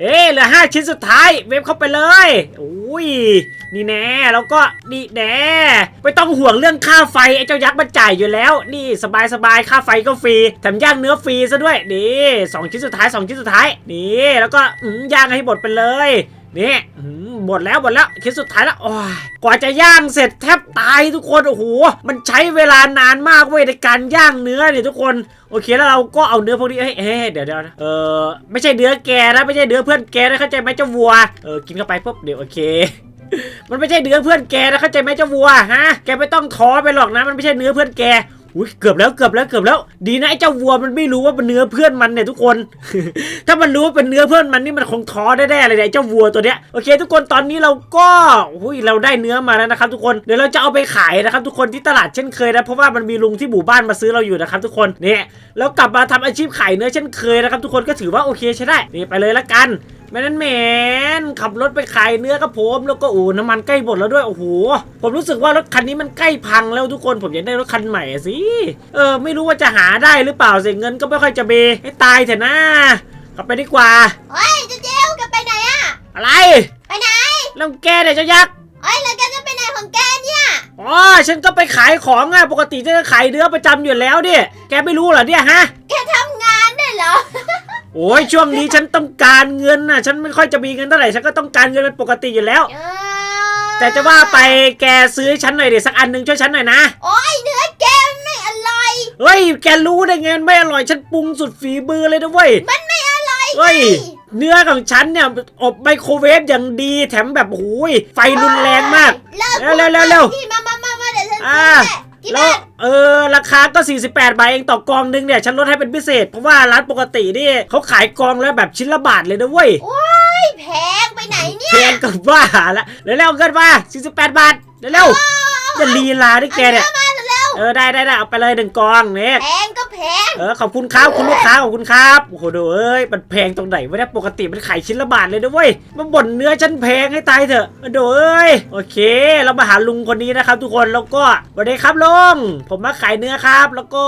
เอ๊เหลือห้าชิ้นสุดท้าย เวฟเข้าไปเลยอุ้ยนี่แน่แล้วก็นี่แน่ไม่ต้องห่วงเรื่องค่าไฟไอ้เจ้ายักษ์มันจ่ายอยู่แล้ว นี่สบายสบายๆค่าไฟก็ฟรีแถมย่างเนื้อฟรีซะด้วยนี่สองชิ้นสุดท้ายสองชิ้นสุดท้ายนี่แล้วก็อืย่างให้หมดไปเลย นี่หมดแล้วหมดแล้วชิ้นสุดท้ายแล้วโอ้ยกว่าจะย่างเสร็จแทบตายทุกคนโอ้โหมันใช้เวลานานมากเว้ยในการย่างเนื้อเนี่ยทุกคนโอเคแล้วเราก็เอาเนื้อพวกนี้เอ้ยเอ้ยเดี๋ยวเดี๋ยวนะเออไม่ใช่เนื้อแกนะไม่ใช่เนื้อเพื่อนแกนะเข้าใจไหมเจ้าวัวเออกินเข้าไปปุ๊บเดี๋ยวโอเคมันไม่ใช่เนื้อเพื่อนแกนะเข้าใจไหมเจ้าวัวฮะ แกไม่ต้องท้อไปหรอกนะ มันไม่ใช่เนื้อเพื่อนแก อุ้ยเกือบแล้วเกือบแล้วเกือบแล้ว ดีนะไอ้เจ้าวัวมันไม่รู้ว่าเป็นเนื้อเพื่อนมันเนี่ยทุกคน ถ้ามันรู้ว่าเป็นเนื้อเพื่อนมันนี่มันคงท้อแน่ๆเลยเนี่ยไอ้เจ้าวัวตัวเนี้ยโอเค ทุกคนตอนนี้เราก็อุ้ยเราได้เนื้อมาแล้วนะครับทุกคนเดี๋ยวเราจะเอาไปขายนะครับทุกคนที่ตลาดเช่นเคยนะเพราะว่ามันมีลุงที่หมู่บ้านมาซื้อเราอยู่นะครับทุกคนเนี่ยแล้วกลับมาทำอาชีพขายเนื้อเช่นเคยนะครับทุกคนก็ถือว่าโอเคใช้ได้นี่ไปเลยละกัน แม่นั้นแมนขับรถไปขายเนื้อกับผมแล้วก็โอ้น้ำมันใกล้หมดแล้วด้วยโอ้โหผมรู้สึกว่ารถคันนี้มันใกล้พังแล้วทุกคนผมอยากได้รถคันใหม่อะสิเออไม่รู้ว่าจะหาได้หรือเปล่าเสียเงินก็ไม่ค่อยจะเบให้ตายเถอะนะกลับไปดีกว่าเฮ้ยเจ้าเจลแกไปไหนอะอะไรไปไหนแล้วแกเนี่ยเจ้ายักษ์เฮ้ยแล้วแกจะไปไหนของแกเนี่ยอ๋อฉันก็ไปขายของอะปกติฉันจะขายเนื้อประจำอยู่แล้วดิแกไม่รู้เหรอเนี่ยฮะแกทำงานด้วยเหรอ โอ้ยช่วงนี้ฉันต้องการเงินน่ะ ฉันไม่ค่อยจะมีเงินเท่าไหร่ฉันก็ต้องการเงินเป็นปกติอยู่แล้ว เออแต่จะว่าไปแกซื้อให้ฉันหน่อยดิสักอันหนึ่งช่วยฉันหน่อยนะโอ้ยเนื้อแกมันไม่อร่อย เฮ้ยแกรู้ได้ไงมันไม่อร่อยฉันปรุงสุดฝีมือเลยนะเว้ยมันไม่อร่อยเฮ้ยเนื้อของฉันเนี่ยอบไมโครเวฟอย่างดีแถมแบบโอ้ยไฟรุนแรงมาก เลิกเร็วเร็วเร็วเร็วที่มามามามาเดี๋ยวฉันอ่าซื้อแหละ กี่แล้วบาทเออราคาก็ 48บาทเองต่อกองนึงเนี่ยฉันลดให้เป็นพิเศษ เพราะว่าร้านปกตินี่เขาขายกองแล้วแบบชิ้นละบาทเลยนะเว้ยโอ้ยแพงไปไหนเนี่ยแพงกับบ้าละเร็วๆเกินมา48 บาทเร็วๆจะลีลาด้วยแกเนี่ยอามาเร็วเออได้ได้ได้เอาไปเลยหนึ่งกองเนี่ยๆแพง ก็แพง เออขอบคุณครับคุณลูกค้าขอบคุณครับโอ้โหดูเอ้ยมันแพงตรงไหนวะเนี่ยปกติมันขายชิ้นละบาทเลยนะเว้ยมันบ่นเนื้อฉันแพงให้ตายเถอะดูเอ้ยโอเค เรามาหาลุงคนนี้นะครับ ทุกคนแล้วก็สวัสดีครับลุงผมมาขายเนื้อครับ แล้วก็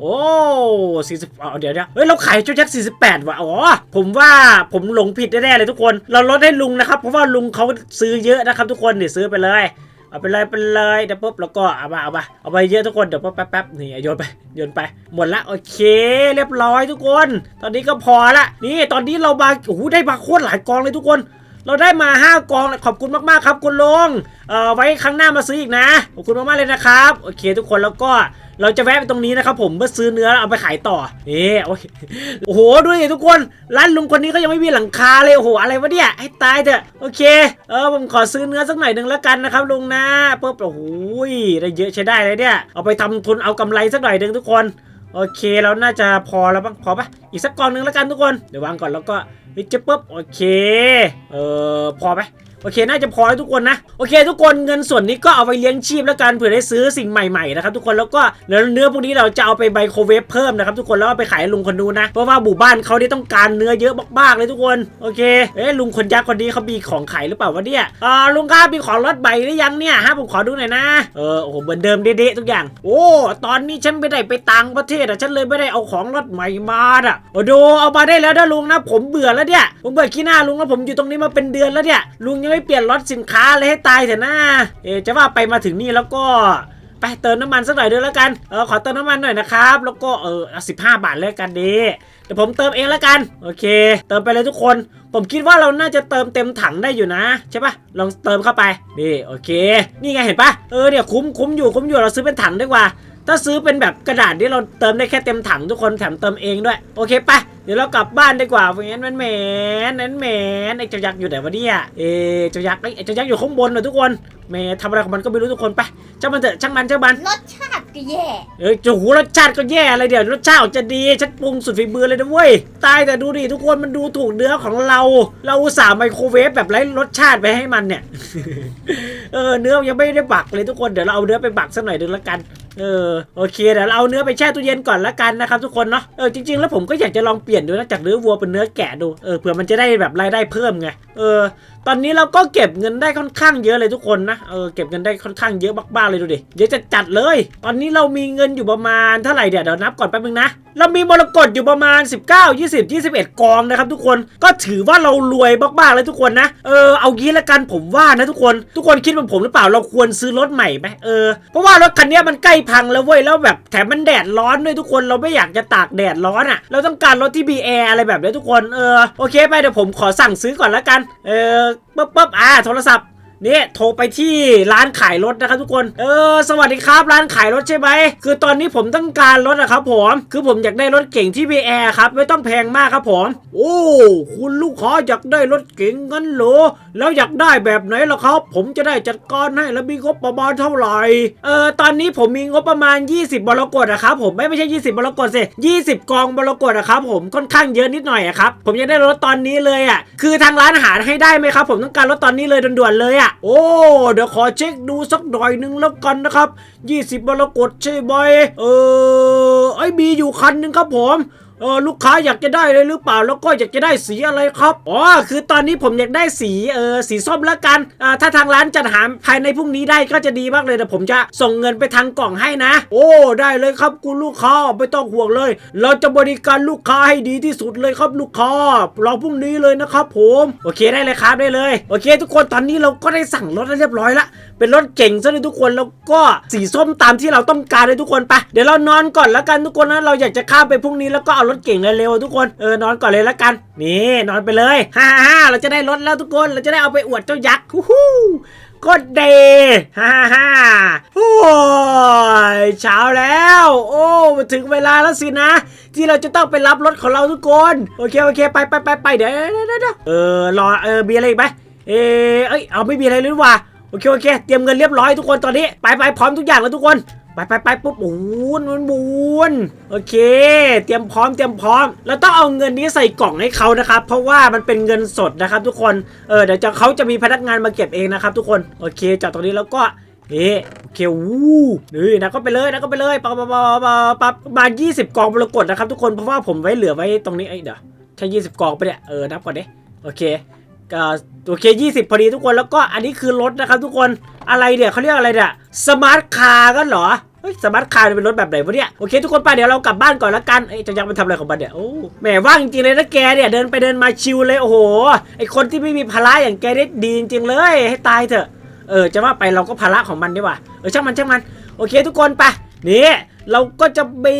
โอ้สี่สิบเอาเดี๋ยวเดี๋ยวเฮ้ยเราขายเจ้ายักสี่สิบแปดว่ะอ๋อผมว่าผมหลงผิดแน่ๆเลยทุกคน เราลดให้ลุงนะครับเพราะว่าลุงเขาซื้อเยอะนะครับ ทุกคนนี่ซื้อไปเลย เอาไปเลยไปเลยเดี๋ยวปุ๊บแล้วก็เอามาเอามาเอาไปเยอะทุกคนเดี๋ยวปุ๊บแป๊บแป๊บนี่โยนไปโยนไป หมดละโอเค เรียบร้อยทุกคน ตอนนี้ก็พอละนี่ตอนนี้เรามาโอ้โหได้มาโคตรหลายกองเลยทุกคนเราได้มา 5 กองขอบคุณมาก ๆ ครับ คุณลุงเอ่อไว้ครั้งหน้ามาซื้ออีกนะ ขอบคุณมาก ๆ เลยนะครับ โอเคทุกคนแล้วก็ เราจะแวะไปตรงนี้นะครับผมเพื่อซื้อเนื้อแล้วเอาไปขายต่อนี่โอ้ยโอ้โหดูดิทุกคนร้านลุงคนนี้ก็ยังไม่มีหลังคาเลยโอ้โหอะไรวะเนี่ยให้ตายเถอะโอเคเออผมขอซื้อเนื้อสักหน่อยหนึ่งแล้วกันนะครับลุงนะปุ๊บโอ้โหได้เยอะใช้ได้เลยเนี่ยเอาไปทำทุนเอากำไรสักหน่อยหนึ่งทุกคนโอเคเราน่าจะพอแล้วบ้างพอปะอีกสักกองหนึ่งแล้วกันทุกคนเดี๋ยววางก่อนแล้วก็เฮ้ยจะปุ๊บโอเคเออพอไหม โอเค น่าจะพอแล้วทุกคนนะ โอเค ทุกคนเงินส่วนนี้ก็เอาไปเลี้ยงชีพแล้วกันเผื่อได้ซื้อสิ่งใหม่ๆนะครับทุกคนแล้วก็เนื้อเนื้อพวกนี้เราจะเอาไปไมโครเวฟเพิ่มนะครับทุกคนแล้วเอาไปขายลุงคนดูนนะ เพราะว่าหมู่บ้านเขาได้ต้องการเนื้อเยอะมากๆเลยทุกคนโอเคเอ๊ะลุงคนยักษ์คนนี้เขามีของขายหรือเปล่าวะเนี่ยอ่าลุงครับมีของรถใหม่หรือยังเนี่ยฮะผมขอดูหน่อยนะเออโอ้โหเหมือนเดิมเด๊ะๆทุกอย่าง โอ้ตอนนี้ฉันไม่ได้ไปต่างประเทศอะฉันเลยไม่ได้เอาของรถใหม่มาอะโอ้ดูเอามาได้แล้วนะลุงนะผมเบื่อแล้วเนี่ยผมเบื่อขี้หน้าลุงแล้วผมอยู่ตรงนี้มาเป็นเดือนแล้วเนี่ยลุงยังไม่เปลี่ยนรถสินค้าเลยให้ตายเถอะนะเอจะว่าไปมาถึงนี่แล้วก็ไปเติมน้ำมันสักหน่อยด้วยแล้วกัน เออขอเติมน้ำมันหน่อยนะครับ แล้วก็เออสิบห้าบาทเลยกันดี เดี๋ยวผมเติมเองแล้วกัน โอเค เติมไปเลยทุกคน ผมคิดว่าเราน่าจะเติมเต็มถังได้อยู่นะ ใช่ปะลองเติมเข้าไป นี่โอเค นี่ไงเห็นปะเออเนี่ยคุ้มคุ้มอยู่คุ้มอยู่เราซื้อเป็นถังดีกว่า ถ้าซื้อเป็นแบบกระดาษที่เราเติมได้แค่เต็มถังทุกคนแถมเติมเองด้วย โอเคไปเดี๋ยวเรากลับบ้านดีกว่าเพราะงั้นมันแหมนนั่นแหมนไอ้เจ้ายักษ์อยู่ไหนวะเนี่ยเอ๊ะเจ้ายักษ์ไอ้เจ้ายักษ์อยู่ข้างบนนะทุกคนแหมทำอะไรของมันก็ไม่รู้ทุกคนไปช่างมันเถอะช่างมันช่างมันรสชาติก็แย่เอ้ยจะหูรสชาติก็แย่อะไรเดี๋ยวรสชาติจะดีฉันปรุงสุดฝีมือเลยนะเว้ยตายแต่ดูดิทุกคนมันดูถูกเนื้อของเรา เราอุตส่าห์ไมโครเวฟแบบไร้รสชาติไปให้มันเนี่ยเออเนื้อยังไม่ได้บักเลยทุกคนเดี๋ยวเราเอาเนื้อไปบักสักหน่อยหนึงละกัน เออโอเคเดี๋ยวเราเอาเนื้อไปแช่ตู้เย็นก่อนละกันนะครับทุกคนเนาะเออจริงๆแล้วผมก็อยากจะลองเปลี่ยนดูนะจากเนื้อวัวเป็นเนื้อแกะดูเออเผื่อมันจะได้แบบรายได้เพิ่มไงเออตอนนี้เราก็เก็บเงินได้ค่อนข้างเยอะเลยทุกคนนะ เออเก็บเงินได้ค่อนข้างเยอะมากๆเลยดูดิ เยอะจะจัดเลย ตอนนี้เรามีเงินอยู่ประมาณเท่าไหร่เดี๋ยวเดี๋ยวนับก่อนแป๊บนึงนะ เรามีมรกตอยู่ประมาณ 19 20 21 กองนะครับทุกคน ก็ถือว่าเรารวยมากๆเลยทุกคนนะ เออเอางี้ละกันผมว่านะทุกคน ทุกคนคิดเหมือนผมหรือเปล่า เราควรซื้อรถใหม่ไหมเออ เพราะว่ารถคันนี้มันใกล้พังแล้วเว้ย แล้วแบบแถมมันแดดร้อนด้วยทุกคน เราไม่อยากจะตากแดดร้อนอะ เราต้องการรถที่มีแอร์อะไรแบบนี้ทุกคน เออ โอเคไปเดี๋ยวผมขอสั่งซื้อก่อนละกัน เออปุ๊บปุ๊บอ่าโทรศัพท์ นี่โทรไปที่ร้านขายรถนะครับทุกคน เออ สวัสดีครับร้านขายรถใช่ไหม คือตอนนี้ผมต้องการรถนะครับผม คือผมอยากได้รถเก่งที่มีแอร์ครับ ไม่ต้องแพงมากครับผม โอ้ คุณลูกค้าอยากได้รถเก่งงั้นเหรอ แล้วอยากได้แบบไหนล่ะครับ ผมจะได้จัดการให้แล้วมีงบประมาณเท่าไหร่ เออ ตอนนี้ผมมีงบประมาณ 20บรกตนะครับผม ไม่ไม่ใช่ 20บรกตสิ20 กองบรกตนะครับผม ค่อนข้างเยอะนิดหน่อยอะครับ ผมอยากได้รถตอนนี้เลยอะคือทางร้านหาให้ได้ไหมครับ ผมต้องการรถตอนนี้เลยด่วนๆเลยอะโอ้เดี๋ยวขอเช็คดูสักหน่อยหนึ่งแล้วกันนะครับ 20บรกตใช่ไหมเออไอ้มีอยู่คันหนึ่งครับผมเออลูกค้าอยากจะได้เลยหรือเปล่าแล้วก็อยากจะได้สีอะไรครับอ๋อคือตอนนี้ผมอยากได้สีเออสีส้มแล้วกันอ่าถ้าทางร้านจัดหาภายในพรุ่งนี้ได้ก็จะดีมากเลยแต่ผมจะส่งเงินไปทางกล่องให้นะ โอ้ได้เลยครับคุณลูกค้าไม่ต้องห่วงเลย เราจะบริการลูกค้าให้ดีที่สุดเลยครับลูกค้ารอพรุ่งนี้เลยนะครับ ผมโอเคได้เลยครับได้เลย โอเค ทุกคนตอนนี้เราก็ได้สั่งรถเรียบร้อยละเป็นรถเก่งซะเลยทุกคนแล้วก็สีส้มตามที่เราต้องการเลยทุกคนไปเดี๋ยวเรานอนก่อนแล้วกันทุกคนนะเราอยากจะข้ามไปพรุ่งนี้แล้วก็เอารถเก่งเร็วๆทุกคนเออนอนก่อนเลยแล้วกันนี่นอนไปเลยฮ่าฮ่าเราจะได้รถแล้วทุกคนเราจะได้เอาไปอวดเจ้ายักษ์ฮู้ฮู้ก็เดฮ่าฮ่าโอ้ยเช้าแล้ว โอ้มาถึงเวลาแล้วสินะ ที่เราจะต้องไปรับรถของเราทุกคน โอเคโอเคไปไปไปไปเดี๋ยวเดี๋ยวเออรอเออมีอะไรอีกไหมเออเอ้ยเอาไม่มีอะไรเลยดีกว่าโอเคโอเค เตรียมเงินเรียบร้อยทุกคนตอนนี้ไปไปพร้อมทุกอย่างแล้วทุกคน ไปไปไปปุ๊บหมุนหมุนหมุนโอเค เตรียมพร้อมเตรียมพร้อม แล้วต้องเอาเงินนี้ใส่กล่องให้เขานะครับ เพราะว่ามันเป็นเงินสดนะครับ ทุกคนเออเดี๋ยวจะเขาจะมีพนักงานมาเก็บเองนะครับทุกคนโอเคจอดตรงนี้แล้วก็เอ๊โอเควู้นี่นะก็ไปเลยนะก็ไปเลยปั๊บปั๊บปั๊บปั๊บปั๊บประมา20 กองบรกตนะครับทุกคนเพราะว่าผมไว้เหลือไว้ตรงนี้ไอ้เดี๋ยวใช่20 กองไปเนี่ยเออนับก่อนดิโอเค ก็โอเค20พอดีทุกคนแล้วก็อันนี้คือรถนะครับทุกคนอะไรเนี่ยเขาเรียกอะไรเนี่ยสมาร์ทคาร์กันเหรอสมาร์ทคาร์เป็นรถแบบไหนวะเนี่ยโอเคทุกคนไปเดี๋ยวเรากลับบ้านก่อนละกันเอ้ยจะยังไปทำอะไรของมันเนี่ยโอ้แหมว่างจริงเลยนะแกเนี่ยเดินไปเดินมาชิลเลยโอ้โหไอคนที่ไม่มีภาระอย่างแกได้ดีจริงเลย ให้ตายเถอะเออจะว่าไปเราก็ภาระของมันดีกว่าเออช่างมันช่างมันโอเคทุกคนไปนี่เราก็จะมี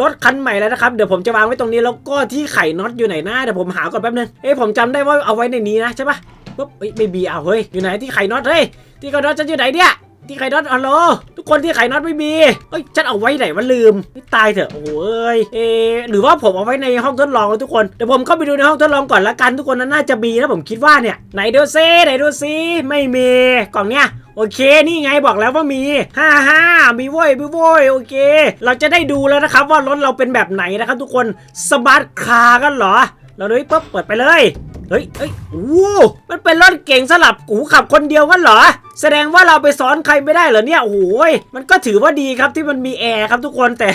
รถคันใหม่แล้วนะครับ เดี๋ยวผมจะวางไว้ตรงนี้แล้วก็ที่ไข่น็อตอยู่ไหนนะเดี๋ยวผมหาก่อนแป๊บนึงเอ้ยผมจำได้ว่าเอาไว้ในนี้นะใช่ปะปุ๊บเอ้ยไม่บีเอาเฮ้ยอยู่ไหนที่ไข่น็อตเฮ้ยที่ไขน็อตจะอยู่ไหนเนี่ย ที่ไข่น็อตฮัลโหลทุกคนที่ไข่น็อตไม่มีเอ้ยฉันเอาไว้ไหนวะลืมไม่ตายเถอะโอ้โหเอ้ยเอหรือว่าผมเอาไว้ในห้องทดลองแล้วทุกคนเดี๋ยวผมเข้าไปดูในห้องทดลองก่อนละกันทุกคนนั้นน่าจะมีนะผมคิดว่าเนี่ยไหนดูซิไหนดูซิไม่มีกล่องเนี้ยโอเค นี่ไงบอกแล้วว่ามีฮ่าฮ่ามีโว้ยมีโว้ยโอเค เราจะได้ดูแล้วนะครับว่ารถเราเป็นแบบไหนนะครับทุกคนสมาร์ทคาร์กันเหรอ เราเลยปุ๊บเปิดไปเลย เฮ้ยเฮ้ยโอ้มันเป็นรถเก่งสลับกูขับคนเดียวกันเหรอ แสดงว่าเราไปซ้อนใครไม่ได้เหรอเนี่ย โอ้ย มันก็ถือว่าดีครับที่มันมีแอร์ครับทุกคนแต่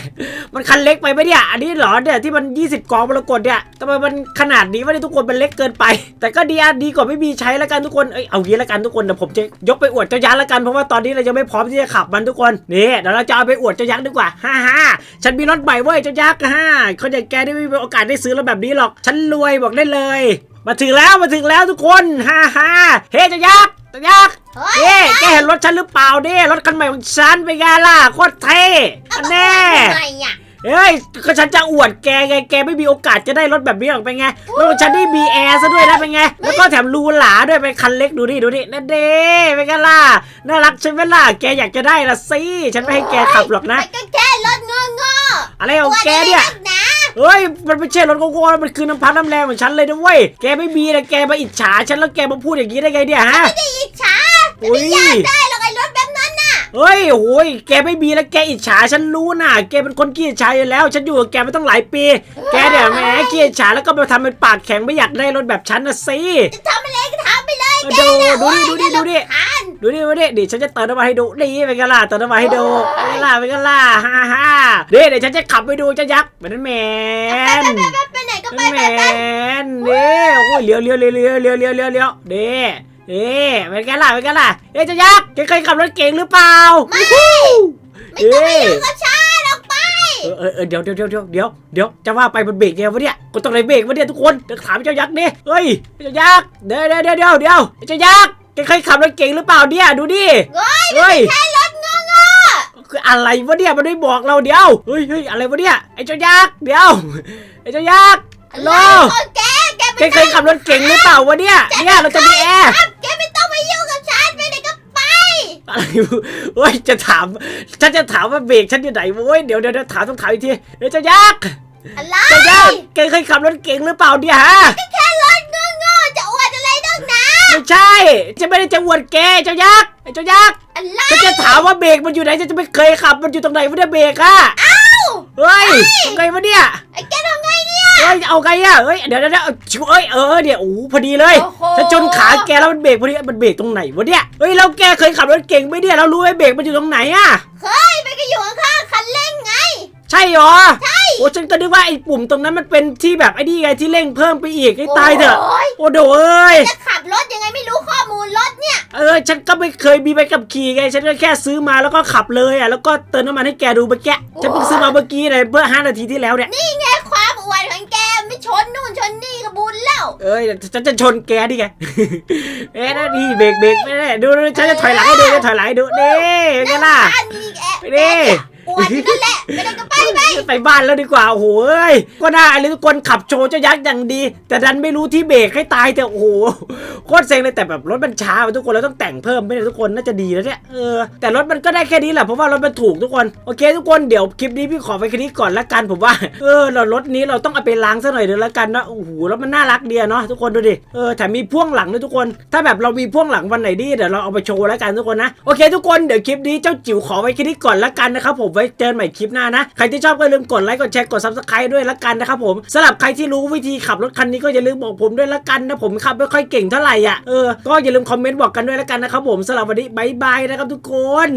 มันคันเล็กไปไหมเนี่ย อันนี้เหรอเนี่ยที่มัน 20 กองมรกตเนี่ยทำไมมันขนาดนี้วะเนี่ยทุกคนมันเล็กเกินไป แต่ก็ดีอะดีกว่าไม่มีใช้แล้วกันทุกคน เอ้ย เอางี้แล้วกันทุกคนเดี๋ยวผมจะยกไปอวดเจ้ายักษ์แล้วกันเพราะว่าตอนนี้เรายังไม่พร้อมที่จะขับมันทุกคน นี่เดี๋ยวเราจะเอาไปอวดเจ้ายักษ์ดีกว่า ฮ่าฮ่าฉันมีรถใหม่เว้ยเจ้ายักษ์ฮ่าคนอย่างแกได้ไม่มีโอกาสได้ซื้อรถแบบนี้หรอก ฉันรวยบอกได้เลย มาถึงแล้วมาถึงแล้วทุกคนฮ่าฮ่าเฮ้เจ้ายักษ์เจ้ายักษ์เฮ้ยเอ๊ะแกเห็นรถฉันหรือเปล่าเนี่ยรถคันใหม่ของฉันเป็นไงล่ะโคตรเท่อันแน่ทำไมอะเฮ้ยก็ฉันจะอวดแกไงแกไม่มีโอกาสจะได้รถแบบนี้หรอกเป็นไงรถของฉันได้มีแอร์ซะด้วยนะเป็นไง แล้วก็แถมรูหลาด้วยเป็นคันเล็กดูดิดูดินั่นเด้เป็นไงล่ะน่ารักใช่ไหมล่ะแกอยากจะได้ละสิฉันไม่ให้แกขับหรอกนะมันก็แค่รถงงๆอะไรของแกเนี่ยนะ เฮ้ย มันไม่ใช่รถโกโก้มันคือน้ำพักน้ำแรงของฉันเลยนะเว้ย แกไม่มีนะแกมาอิจฉาฉันแล้วแกมาพูดอย่างนี้ได้ไงเนี่ยฮะ ไม่ได้อิจฉาอุ้ยได้หรอกไอ้รถแบบนั้นน่ะ เฮ้ยโอ้ยแกไม่มีแล้วแกอิจฉาฉันรู้นะแกเป็นคนขี้อิจฉาอยู่แล้ว ฉันอยู่กับแกมาตั้งหลายปี แกเนี่ยแหมขี้อิจฉาแล้วก็มาทำเป็นปากแข็งไม่อยากได้รถแบบฉันนะสิจะทำอะไรก็ทำไปเลยดูดูดิดูดิดูดิ ทานดูดิดูดิเดี๋ยวฉันจะเติมน้ำมันให้ดูนี่เป็นกันล่ะเติมน้ำมันให้ดูเป็นกันล่ะเป็นกันล่ะฮ่าฮ่าเดี๋ยวเดี๋ยวฉันจะขับไปดูเจ้ายักษ์เป็นแมนไปไหนก็เป็นไปแมไปไปนเด้โอ้ยเลี้ยวเลี้ยวเลี้ยวเลี้ยวเลี้ยวเลี้ยวเลี้ยวเลี้ยวเด้เด้เป็นกันล่ะเป็นกันล่ะเอ้ยเจ้ายักษ์แกเคยขับรถเก่งหรือเปล่าไม่ไม่ต้องไปยุ่งกับฉันออกไปเออเออเออเดี๋ยวเดี๋ยวเดี๋ยวเดี๋ยวเดี๋ยวเดี๋ยวจะว่าไปมันเบรกไงวะเนี่ยกดตรงไหนเบรกวะเนี่ยทุกคนเดี๋ยวถามเจ้ายักษ์ดิเฮ้ยเจ้ายักษ์เดี๋ยวเดี๋ยวเดี๋ยวเดี๋ยวเดี๋ยวเจ้ายักษ์ แกเคยขับรถเก่งหรือเปล่าเนี่ยดูดิเฮ้ยเฮ้ยแค่รถงงคืออะไรวะเนี่ยมันไม่บอกเราเดี๋ยวเฮ้ยเฮ้ยอะไรวะเนี่ยไอ้เจ้ายักษ์เดี๋ยวไอ้เจ้ายักษ์ๆฮัลโหลไอ้แกแกแกไม่เคยขับรถเก่งหรือเปล่าวะเนี่ยเนี่ยเราจะมีแอร์แกไม่ต้องมายุ่งกับฉันไปไหนก็ไป อะไรวะเฮ้ยจะถามฉันจะถามว่าเบรกฉันอยู่ไหนวะเว้ยเดี๋ยวเดี๋ยวเดี๋ยวถามต้องถามอีกทีเฮ้ยเจ้ายักษ์อะไรเจ้ายักษ์แกเคยขับรถเก่งหรือเปล่าเนี่ยฮะแค่รถงงๆจะอวดอะไรนักหนา ไม่ใช่ฉันไม่ได้จะอวดแกเจ้ายักษ์ไอ้เจ้ายักษ์อะไรฉันจะถามว่าเบรกมันอยู่ไหนฉันจะไม่เคยขับมันอยู่ตรงไหนวะเนี่ยเบรกอะเอ้าเฮ้ยทำไงวะเนี่ยไอ้แกทำไงเนี่ยเฮ้ยเอาไงอะเฮ้ยเดี๋ยวเดี๋ยวเดี๋ยวชิวเอ้ยเออเนี่ยโอ้โหพอดีเลยโอ้โหฉันชนขาแกแล้วมันเบรกพอดีมันเบรกตรงไหนวะเนี่ยเฮ้ยเราแกเคยขับรถเก่งไหมเนี่ยเรารู้ไหมเบรกมันอยู่ตรงไหนอะเฮ้ยไปก็อยู่ข้างๆคันเร่งไง ใช่เหรอใช่โอ้ฉันก็นึกว่าไอ้ปุ่มตรงนั้นมันเป็นที่แบบไอ้นี่ไงที่เร่งเพิ่มไปอีกให้ตายเถอะโยโอ้โดเอ้ย จะขับรถยังไงไม่รู้ข้อมูลรถเนี่ย เออ ฉันก็ไม่เคยมีใบขับขี่ไง ฉันก็แค่ซื้อมาแล้วก็ขับเลยอะ แล้วก็เติมน้ำมันให้แกดูเมื่อกี้ ฉันเพิ่งซื้อมาเมื่อกี้เลยเมื่อ5นาทีที่แล้วเนี่ย นี่ไงความอวดของแกไม่ชนนู่นชนนี่ก็บุญแล้วเอ้ยฉันจะชนแกดิไง เอ๊ะนะนี่เบรกเบรกไม่ได้ดูดูฉันจะถอยหลังให้ดูจะถอยหลังให้ดูนี่เป็นไงล่ะบ้านมีแอบไปดิอวดอยู่ นั่นแหละไปไหนก็ไปไปไปบ้านแล้วดีกว่าโอ้โหเอ้ยก็น่าเลยทุกคนขับโชว์เจ้ายักษ์อย่างดี แต่ดันไม่รู้ที่เบรกให้ตายแต่โอ้โหโคตรเซ็งเลยแต่แบบรถมันช้าทุกคนเราต้องแต่งเพิ่มไม่ได้ทุกคนน่าจะดีแล้วเนี่ยเออแต่รถมันก็ได้แค่นี้แหละเพราะว่ารถมันถูกทุกคนโอเค ทุกคนเดี๋ยวคลิปนี้พี่ขอไปแค่นี้ก่อนละกันผมว่าเออเรารถนี้เราต้องเอาไปล้างซะหน่อยเดี๋ยวละกันนะโอ้โหรถมันน่ารักดีอะเนาะทุกคนดูดิเออแถมมีพ่วงหลังด้วยทุกคน ถ้าแบบเรามีพ่วงหลังวันไหนดีเดี๋ยวเราเอาไปโชว์แล้วกันทุกคนนะโอเค ทุกคนเดี๋ยวคลิปนี้เจ้าจิ๋วขอไว้แค่นี้ก่อนละกันนะครับผมไว้เจอกันใหม่คลิปหน้านะ ใครที่ชอบก็อย่าลืมกดไลค์ กดแชร์ กดซับสไคร b ์ด้วยละกันนะครับผมสำหรับใครที่รู้วิธีขับรถคันนี้ก็อย่าลืมบอกผมด้วยละกันนะผมขับไม่ค่อยเก่งเท่าไหร่อะ เออ ก็อย่าลืมคอมเมนต์บอกกันด้วยละกันนะครับผมสำหรับวันนี้บายบายนะครับทุกคน